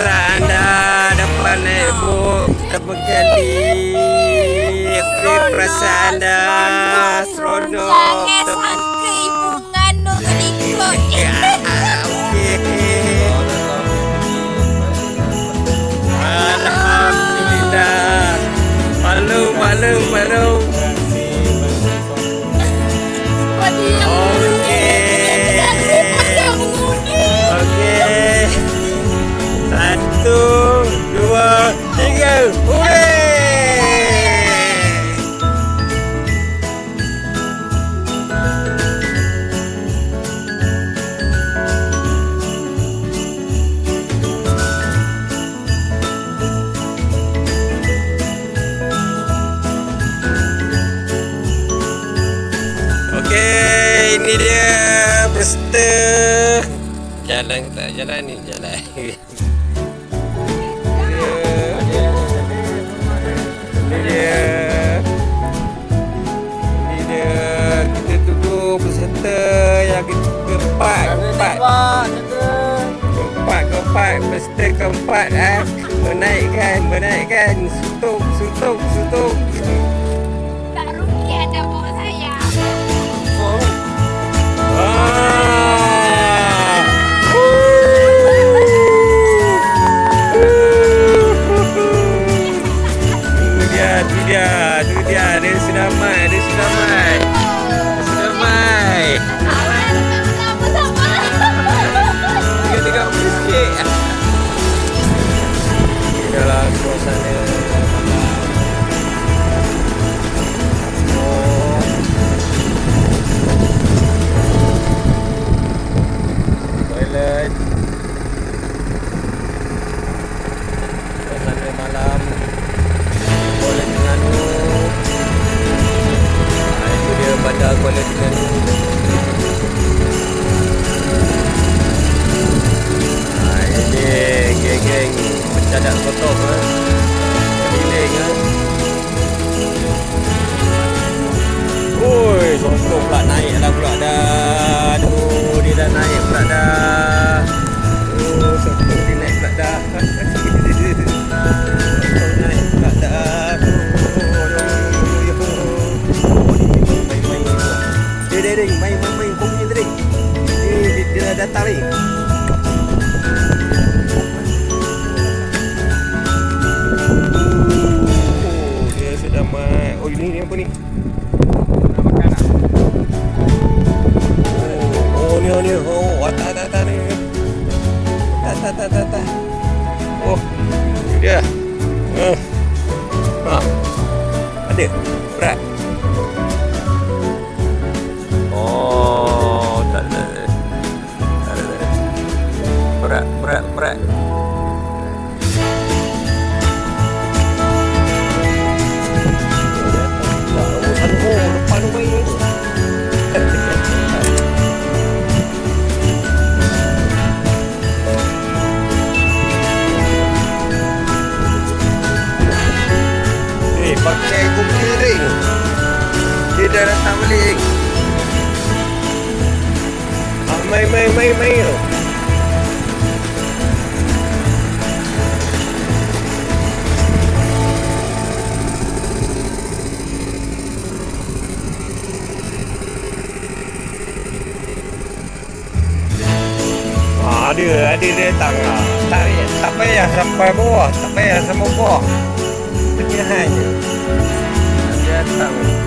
mesra anda depan ibu terbengkali Okay, perasaan anda seronok, seronok. Ini dia peserta. Jalan tak jalan ni jalan. Ini dia. Dia. Kita tunggu peserta yang keempat. Keempat. Keempat, keempat. Peserta keempat. Ah. Menaikkan, menaikkan. Suntuk, suntuk, suntuk. Dia. Dia sudah mai, dia sudah mai. Dia Oh, ni apa ni? Oh, ni ni. Oh, atas atas atas ni. Atas atas atas atas. Oh, ni dia. Ha. Ha. Ada. Berat. Oh. Tak ada. tak ada. Berat, berat, berat. ลีกไม่ไม่ไม่ไม่เดือดีเลยต่างอะตายตายไปอะสับไปบ่ตายไปอะสมบ่เป็นยังไงอยู่เดือดต่าง